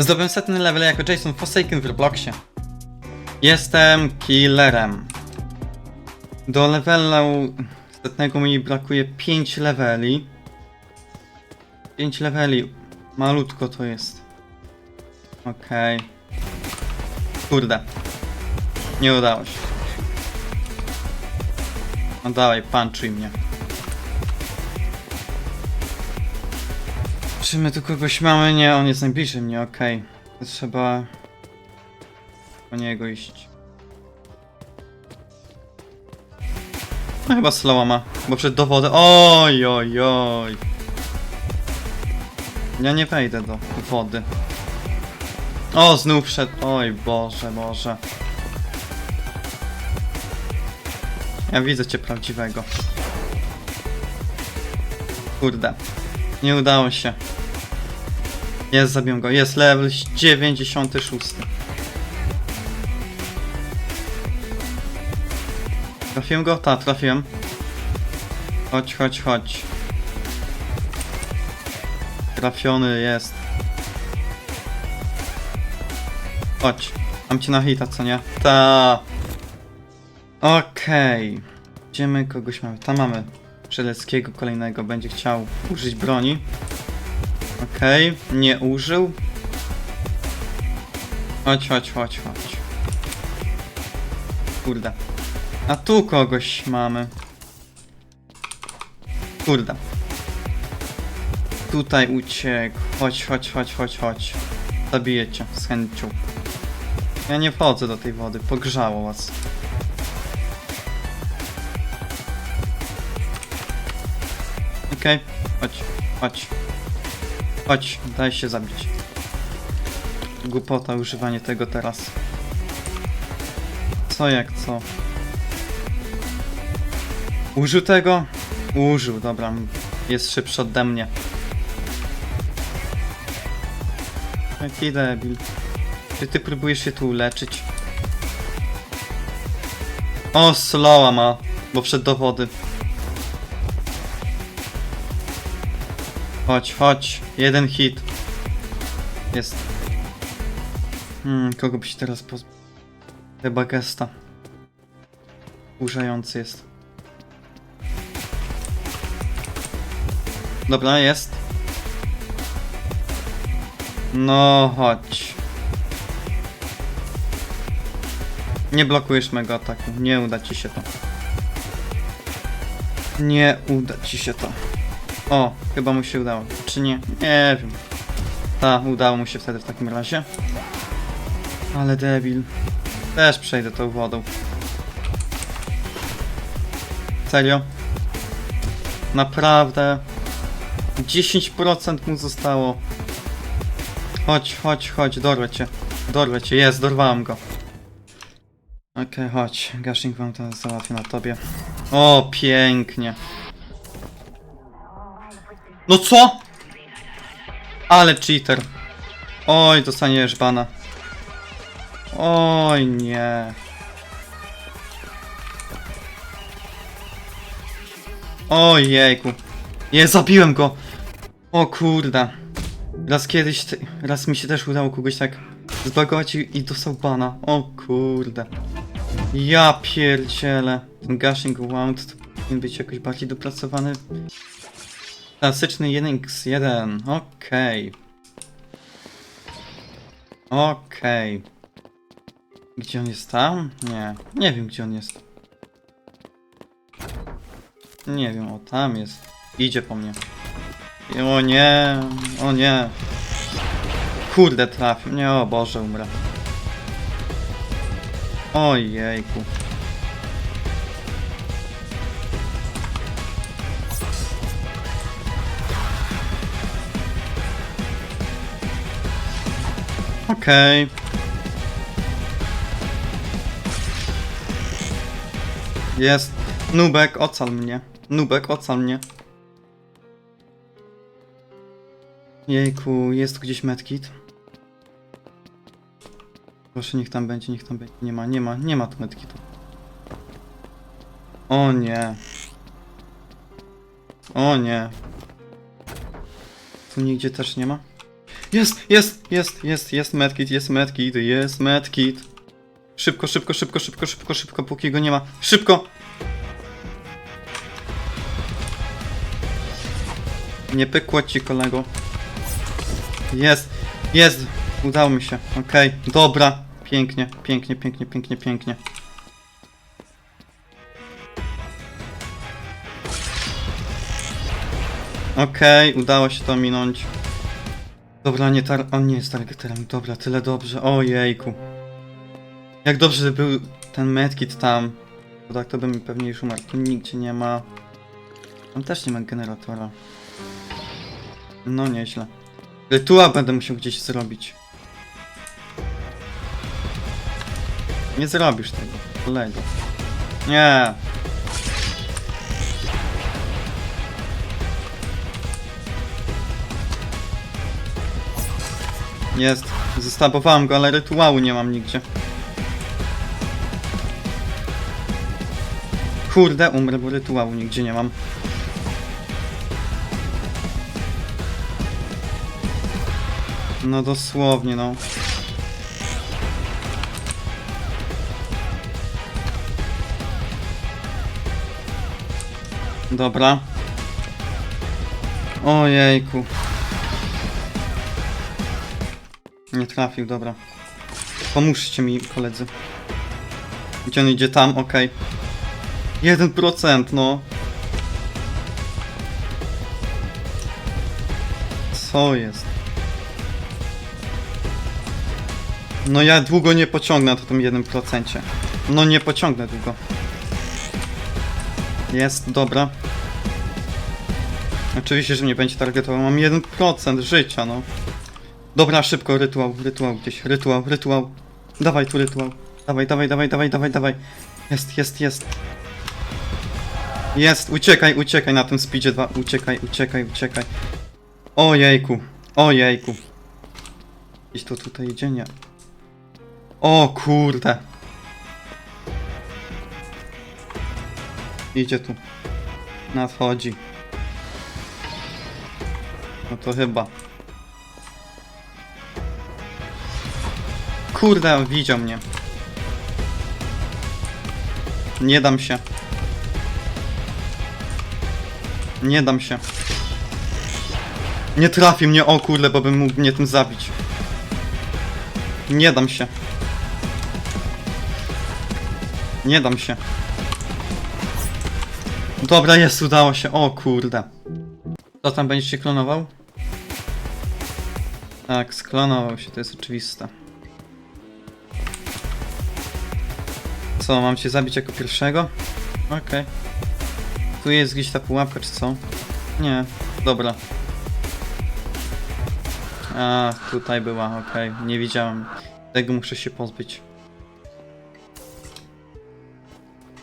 Zdobyłem setny level jako Jason Forsaken w Robloxie. Jestem killerem. Do levelu setnego mi brakuje 5 leveli. 5 leveli. Malutko to jest. Okej. Kurde. Nie udało się. No dawaj, panczuj mnie. Czy my tu kogoś mamy? Nie, on jest najbliżej mnie, okej. To Trzeba po niego iść. No chyba slowa ma, bo przed do wody. Oj, oj, oj. Ja nie wejdę do wody. O, znów wszedł. Oj, Boże, Boże. Ja widzę cię prawdziwego. Kurde. Nie udało się. Jest, zabiłem go. Jest level 96. Trafiłem go? Tak, trafiłem. Chodź, chodź, chodź. Trafiony jest. Chodź. Mam cię na hita, co nie? Ta. Okej. Gdzie my kogoś mamy? Tam mamy. Przeleckiego kolejnego będzie chciał użyć broni. Okej, nie użył. Chodź, chodź, chodź, chodź. Kurde. A tu kogoś mamy. Kurde. Tutaj uciekł. Chodź, chodź, chodź, chodź, chodź. Zabiję cię z chęcią. Ja nie wchodzę do tej wody, pogrzało was. Okej, chodź, chodź. Chodź, daj się zabić. Głupota używanie tego teraz. Co jak co? Użył tego? Użył, dobra. Jest szybszy ode mnie. Jaki debil. Czy ty próbujesz się tu uleczyć? O, slowa ma, bo wszedł do wody. Chodź, chodź. Jeden hit. Jest. Hmm, kogo by się teraz pozbył? Chyba gesta. Urzający jest. Dobra, jest. No, chodź. Nie blokujesz mego ataku. Nie uda ci się to. Nie uda ci się to. O, chyba mu się udało. Czy nie? Nie wiem. Ta, udało mu się wtedy w takim razie. Ale debil. Też przejdę tą wodą. Serio? Naprawdę? 10% mu zostało. Chodź, chodź, chodź, dorwę cię. Dorwę cię, jest, dorwałem go. Okej, chodź. Gashing wam to załatwię na tobie. O, pięknie. No co? Ale cheater. Oj, dostaniesz bana. Oj, nie. Ojejku. Nie, zabiłem go. O kurde. Raz kiedyś, raz mi się też udało kogoś tak zbagować i, i dostał bana. O kurde. Ja pierdzielę. Ten gushing wound to powinien być jakoś bardziej dopracowany. Klasyczny 1x1. Okej. Okej. Gdzie on jest tam? Nie. Nie wiem gdzie on jest. Nie wiem, o tam jest. Idzie po mnie. O nie, o nie. Kurde trafił. Nie, o Boże, umrę. Ojejku. Okej. Jest. Nubek, ocal mnie. Nubek, ocal mnie. Jejku, jest tu gdzieś medkit. Proszę, niech tam będzie, niech tam będzie. Nie ma, nie ma, nie ma tu medkitu. O nie. O nie. Tu nigdzie też nie ma? Jest, jest, jest, jest, jest medkit, jest medkit, jest medkit. Szybko, szybko, szybko, szybko, szybko, szybko, póki go nie ma. Szybko! Nie pykło ci, kolego. Jest, jest! Udało mi się, okej, dobra. Pięknie, pięknie, pięknie, pięknie, pięknie. Okej, udało się to minąć. Dobra, nie tar... On nie jest targeterem. Dobra, tyle dobrze. Ojejku. Jak dobrze, że był ten medkit tam. Bo tak to by mi pewnie już umarł. Tu nigdzie nie ma. Tam też nie ma generatora. No nieźle. Rytuał będę musiał gdzieś zrobić. Nie zrobisz tego, kolego. Nie. Jest. Zestabowałem go, ale rytuału nie mam nigdzie. Kurde, umrę, bo rytuału nigdzie nie mam. No dosłownie, no. Dobra. Ojejku. Nie trafił, dobra. Pomóżcie mi, koledzy. Gdzie on idzie tam? Okej. 1%, no. Co jest? No ja długo nie pociągnę to tym 1%. No nie pociągnę długo. Jest, dobra. Oczywiście, że mnie będzie targetował. Mam 1% życia, no. Dobra, szybko, rytuał, rytuał gdzieś, rytuał, rytuał. Dawaj tu rytuał. Dawaj, dawaj, dawaj, dawaj, dawaj, dawaj. Jest, jest, jest. Jest, uciekaj, uciekaj na tym speedzie 2. Uciekaj, uciekaj, uciekaj. Ojejku, ojejku. Gdzieś to tutaj idzie, nie. O kurde. Idzie tu. Nadchodzi. No to chyba. Kurde, widział mnie. Nie dam się. Nie dam się. Nie trafi mnie, o kurde, bo bym mógł mnie tym zabić. Nie dam się. Nie dam się. Dobra, jest, udało się. O kurde. Co tam będziesz się klonował? Tak, sklonował się, to jest oczywiste. Co, mam cię zabić jako pierwszego? Okej. Tu jest gdzieś ta pułapka, czy co? Nie, dobra. A, tutaj była, okej, nie widziałem. Tego muszę się pozbyć.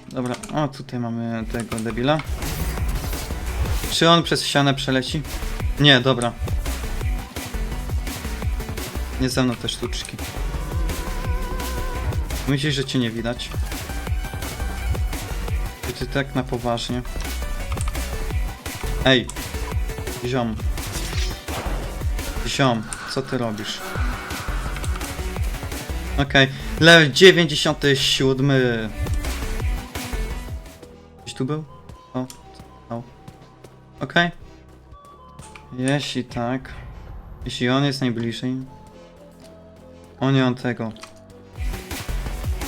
Dobra, o tutaj mamy tego debila. Czy on przez ścianę przeleci? Nie, dobra. Nie ze mną te sztuczki. Myślisz, że cię nie widać? Czy ty tak na poważnie? Ej! Ziom. Ziom, co ty robisz? Okej, level 97. Gdzieś tu był? O, o. Okej. Jeśli tak. Jeśli on jest najbliżej. O nie on tego.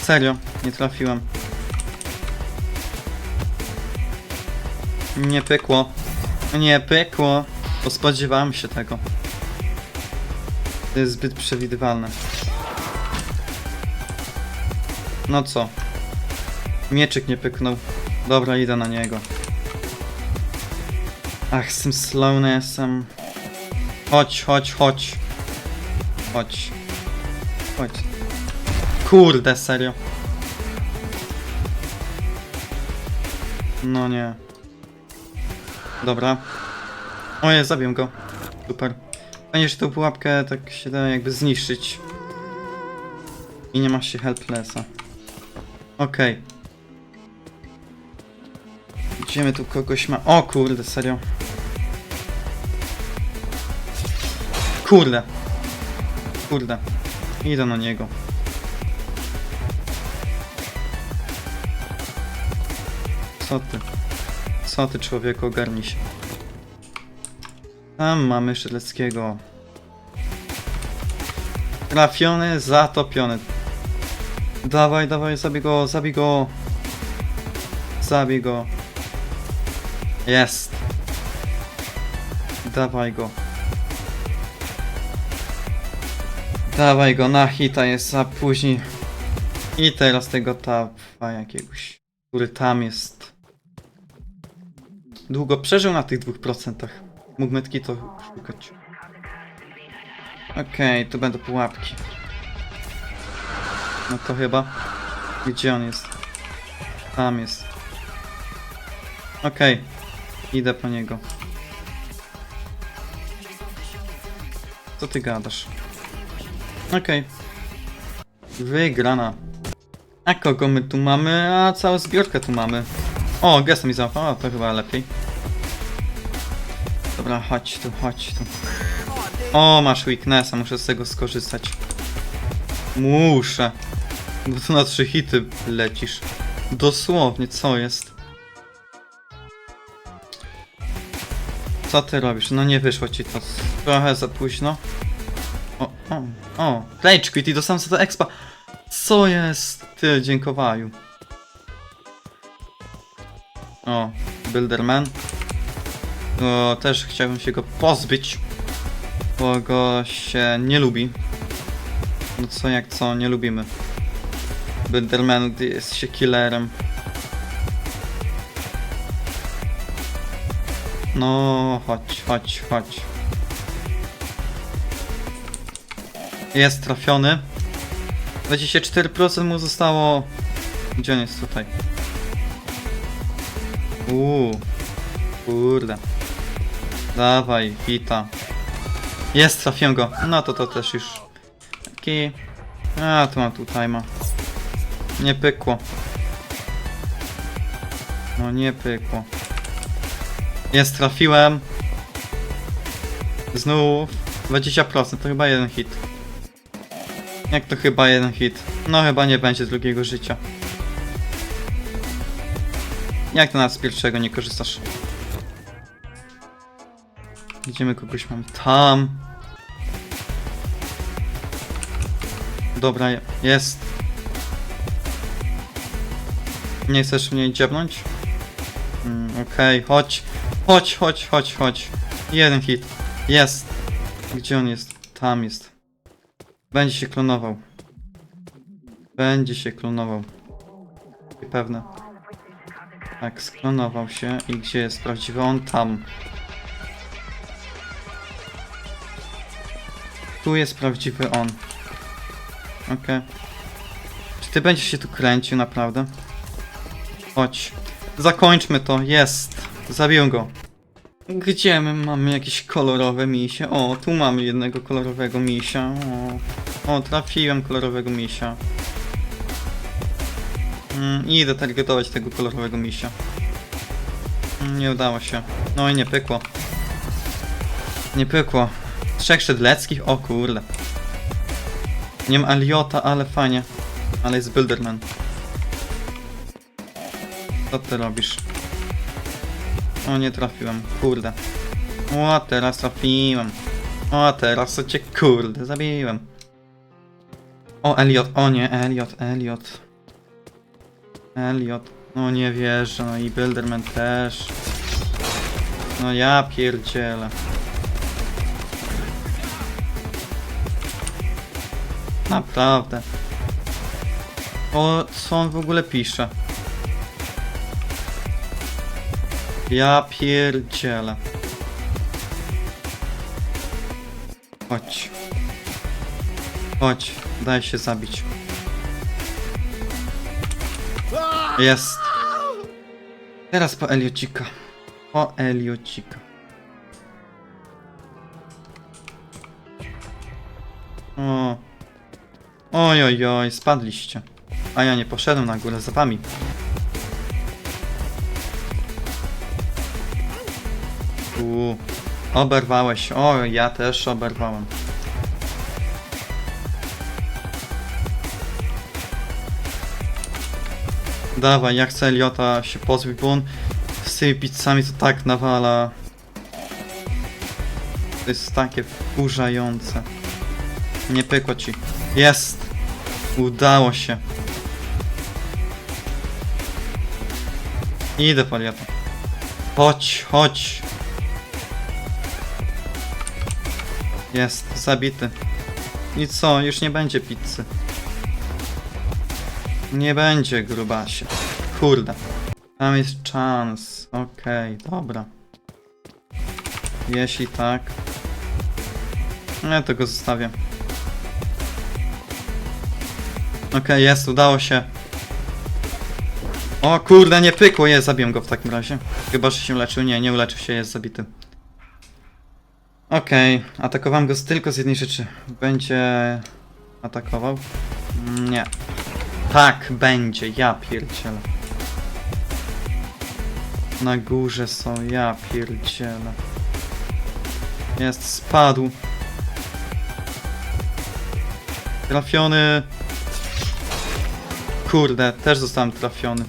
Serio, nie trafiłem. Nie pykło. Nie pykło. Bo spodziewałem się tego. To jest zbyt przewidywalne. No co? Mieczyk nie pyknął. Dobra, idę na niego. Ach, z tym slownessem. Chodź, chodź, chodź. Chodź. Chodź. Kurde, serio. No nie. Dobra. O nie, zabiję go. Super. Fajnie, że tą pułapkę tak się da jakby zniszczyć. I nie masz się helplessa. Okej. Idziemy tu kogoś ma... O kurde, serio. Kurde. Kurde. Idę na niego. Co ty? Co ty człowieku, ogarnij się. Tam mamy Szyleckiego. Trafiony, zatopiony. Dawaj, dawaj, zabij go, zabij go. Zabij go. Jest. Dawaj go. Dawaj go na hita jest, a później... I teraz tego tapa jakiegoś, który tam jest. Długo przeżył na tych dwóch procentach. Mógł metki to szukać. Okej, tu będą pułapki. No to chyba... Gdzie on jest? Tam jest. Okej. Idę po niego. Co ty gadasz? Okej. Wygrana. A kogo my tu mamy? A całą zbiorkę tu mamy. O, gesta mi załapał, a to chyba lepiej. Dobra, chodź tu, chodź tu. O, masz weaknessa, muszę z tego skorzystać. Muszę. Bo tu na trzy hity lecisz. Dosłownie, co jest? Co ty robisz? No nie wyszło ci to. Trochę za późno. O, o, o. Rage quit i dostałem za to expa. Co jest? Ty, dziękowaju. O, Builderman. O, też chciałbym się go pozbyć. Bo go się nie lubi. No co jak co, nie lubimy. Builderman, jest się killerem. No, chodź, chodź, chodź. Jest trafiony. 24% mu zostało. Gdzie on jest tutaj? Uuu. Kurde. Dawaj, hita. Jest, trafiłem go. No to to też już. Taki. A, tu mam tu time'a. Nie pykło. No nie pykło. Jest, trafiłem. Znów 20%, to chyba jeden hit. Jak to chyba jeden hit? No chyba nie będzie drugiego życia. Jak to nas z pierwszego nie korzystasz? Gdzie my kogoś mamy? Tam. Dobra, jest. Nie chcesz mnie dziabnąć? Mm, Okej, chodź. Chodź, chodź, chodź, chodź. Jeden hit. Jest. Gdzie on jest? Tam jest. Będzie się klonował. Będzie się klonował. Pewne. Tak, sklonował się. I gdzie jest prawdziwy? On tam. Tu jest prawdziwy on. Okej. Czy ty będziesz się tu kręcił naprawdę? Chodź. Zakończmy to. Jest. Zabiłem go. Gdzie my mamy jakieś kolorowe misie? O, tu mamy jednego kolorowego misia. O, o trafiłem kolorowego misia. Mm, idę targetować tego kolorowego misia. Mm, nie udało się. No i nie pykło. Nie pykło. Trzech szydleckich? O kurde. Nie mam Aliota, ale fajnie. Ale jest Builderman. Co ty robisz? O, nie trafiłem. Kurde. O, teraz trafiłem. O, teraz to cię kurde zabiłem. O, Elliot. O nie, Elliot, Elliot. Elliot. No nie wierzę, no i Builderman też. No ja pierdzielę. Naprawdę. O, co on w ogóle pisze? Ja pierdzielę. Chodź. Chodź, daj się zabić. Jest. Teraz po Eliocika. Po Eliocika. O. Oj, oj, oj, spadliście. A ja nie poszedłem na górę za wami. Tu. Oberwałeś. O, ja też oberwałem. Dawaj, ja chcę Eliota się pozbyć, bo on z tymi pizzami to tak nawala. To jest takie wkurzające. Nie pykło ci. Jest! Udało się. Idę po Eliota. Chodź, chodź. Jest, zabity. I co, już nie będzie pizzy. Nie będzie, grubasie. Kurde. Tam jest czas. Okej, dobra. Jeśli tak... Ja to go zostawię. Okej, jest, udało się. O kurde, nie pykło, jest, zabiję go w takim razie. Chyba, że się leczył. Nie, nie uleczył się, jest zabity. Okej, atakowałem go tylko z jednej rzeczy. Będzie atakował? Nie. Tak, będzie, ja pierdzielę. Na górze są, ja pierdzielę. Jest, spadł. Trafiony. Kurde, też zostałem trafiony.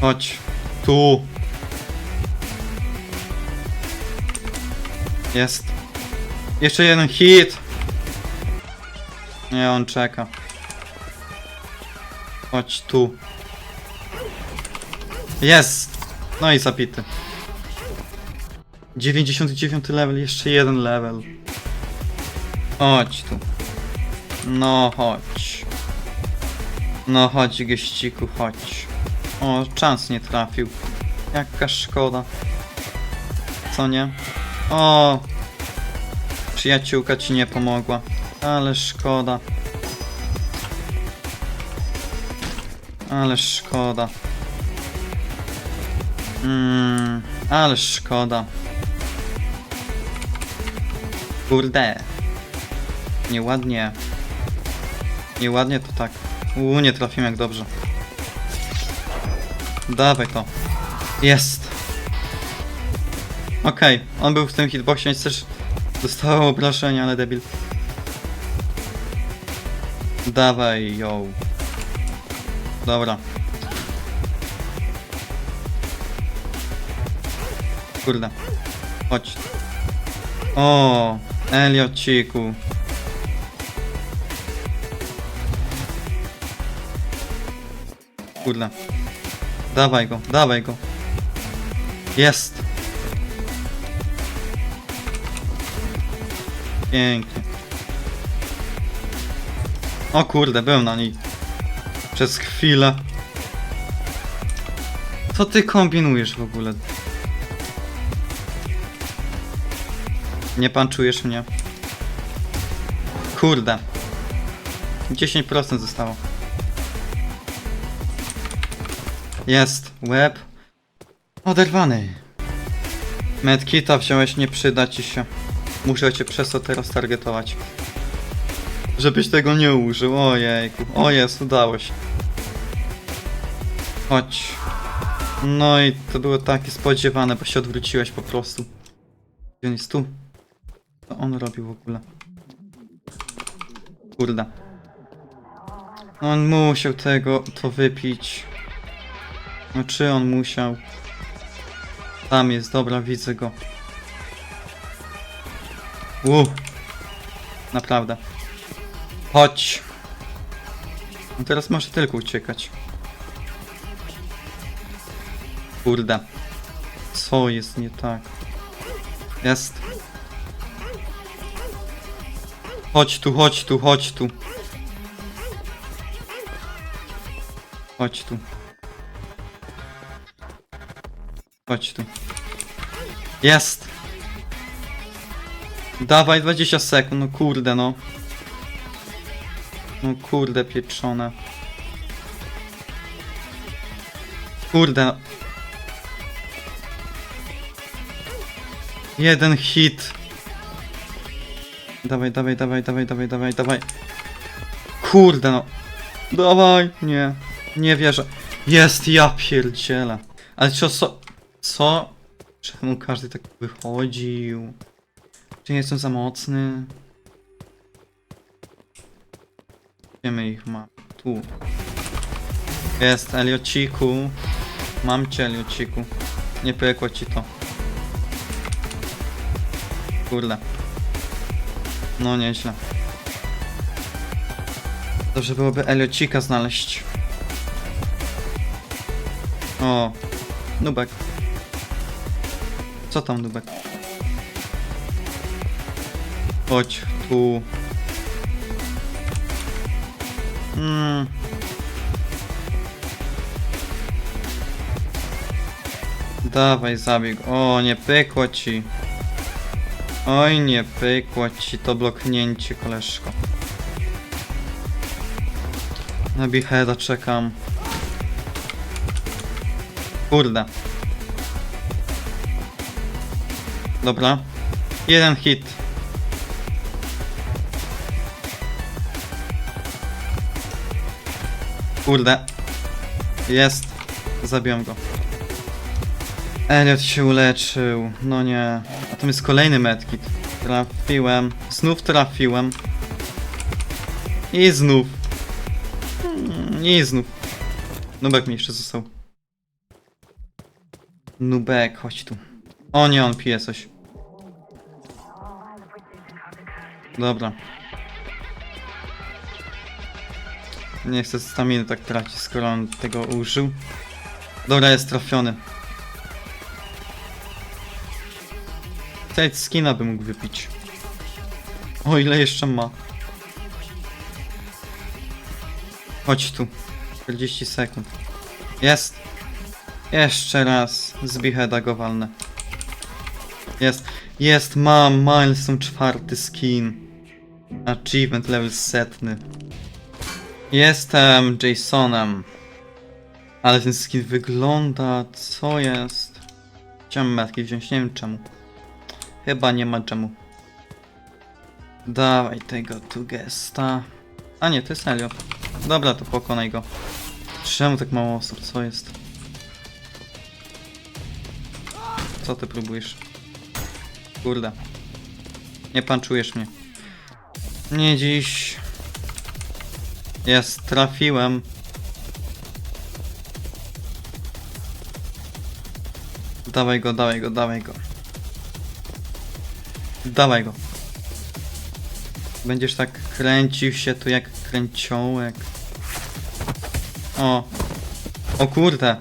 Chodź. Tu. Jest. Jeszcze jeden hit. Nie, on czeka. Chodź tu. Jest! No i zabity. 99 level, jeszcze jeden level. Chodź tu. No chodź. No chodź geściku, chodź. O, czas nie trafił. Jaka szkoda. Co nie? O! Przyjaciółka ci nie pomogła. Ale szkoda. Ale szkoda. Mmm, ale szkoda. Kurde. Nieładnie. Nieładnie to tak. Uuu, nie trafiłem jak dobrze. Dawaj to. Jest. Okej, on był w tym hitboxie, więc też dostałem obrażenia, ale debil. Dawaj, yo. Dobra. Kurde. Chodź. O, Eliociku. Kurde. Dawaj go, dawaj go. Jest. Pięknie. O kurde, byłem na niej. Przez chwilę. Co ty kombinujesz w ogóle? Nie panczujesz mnie. Kurde. 10% zostało. Jest. Łeb. Oderwany. Medkita wziąłeś, nie przyda ci się. Muszę cię przez to teraz targetować. Żebyś tego nie użył. Ojejku. O jest, udało się. Chodź. No i to było takie spodziewane, bo się odwróciłeś po prostu. Gdzie on jest tu? Co on robił w ogóle? Kurde. On musiał tego, to wypić. No czy on musiał? Tam jest, dobra, widzę go. U. Naprawdę. Chodź. No teraz może tylko uciekać. Kurde. Co jest nie tak? Jest. Chodź tu, chodź tu, chodź tu. Chodź tu. Chodź tu. Jest! Dawaj 20 sekund, no kurde no. No kurde pieczone. Kurde no. Jeden hit. Dawaj, dawaj, dawaj, dawaj, dawaj, dawaj, dawaj. Kurde no. Dawaj, nie. Nie wierzę. Jest, ja pierdzielę. Ale co, co? Co? Czemu każdy tak wychodził? Czy nie jestem za mocny? Wiemy ich ma. tu. Jest, Eliociku. Mam cię, Eliociku. Nie pykło ci to. Kurde. No nieźle. Dobrze byłoby Eliocika znaleźć. O, Nubek. Co tam, Nubek? Chodź tu. Mm. Dawaj, zabieg. O, nie pykło ci. Oj, nie pykło ci to bloknięcie, koleżko. Na Beheada czekam. Kurde. Dobra. Jeden hit. Kurde. Jest. Zabiłem go. Elliot się uleczył. No nie. A tam jest kolejny medkit. Trafiłem. Znów trafiłem. I znów. Mm, I znów. Nubek mi jeszcze został. Nubek, chodź tu. O nie, on pije coś. Dobra. Nie chcę staminy tak tracić, skoro on tego użył. Dobra, jest trafiony. Teď skina by mógł wypić. O ile jeszcze ma. Chodź tu. 40 sekund. Jest. Jeszcze raz. Z beheada go walnę. Jest. Jest, mam. Milestone czwarty skin. Achievement level setny. Jestem Jasonem. Ale ten skin wygląda... Co jest? Chciałem metki wziąć, nie wiem czemu. Chyba nie ma czemu. Dawaj tego tu gesta. A nie, to jest Elliot. Dobra, to pokonaj go. Czemu tak mało osób? Co jest? Co ty próbujesz? Kurde. Nie panczujesz mnie. Nie dziś. Jest, trafiłem. Dawaj go, dawaj go, dawaj go. Dawaj go. Będziesz tak kręcił się tu jak kręciołek. O. O kurde.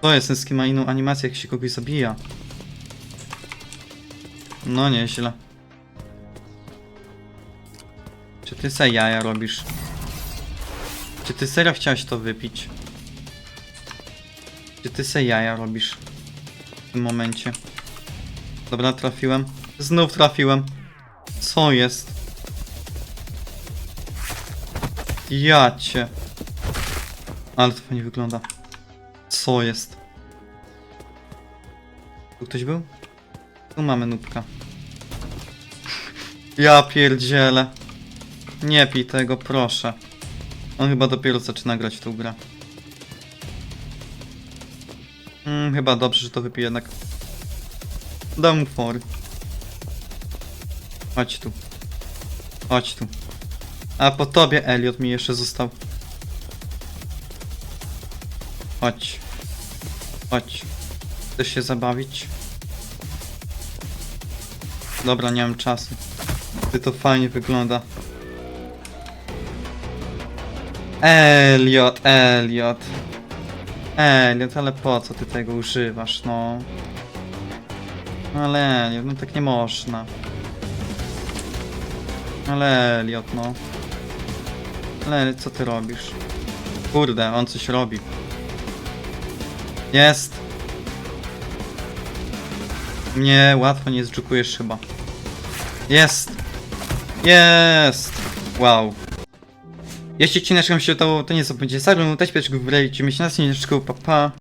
To jest, skin ma inną animację, jak się kogoś zabija. No nieźle. Czy ty se jaja robisz? Czy ty serio chciałeś to wypić? Czy ty se jaja robisz? W tym momencie. Dobra, trafiłem. Znów trafiłem. Co jest? Ja cię. Ale to fajnie wygląda. Co jest? Tu ktoś był? Tu mamy nubka. Ja pierdzielę. Nie pij tego, proszę. On chyba dopiero zaczyna grać w tą grę. Mm, chyba dobrze, że to wypije jednak. Dam mu fory. Chodź tu. Chodź tu. A po tobie Elliot mi jeszcze został. Chodź. Chodź. Chcesz się zabawić? Dobra, nie mam czasu. Ty to fajnie wygląda. Elliot, Elliot. Elliot, ale po co ty tego używasz, no? Ale Elliot, no tak nie można. Ale Elliot, no. Ale co ty robisz? Kurde, on coś robi. Jest! Nie, łatwo nie zdzukujesz chyba. Jest! Jest! Wow. Jeśli odcinek się to, to nie zapomnijcie, zaglądać pierwszego w widzimy się na pa pa.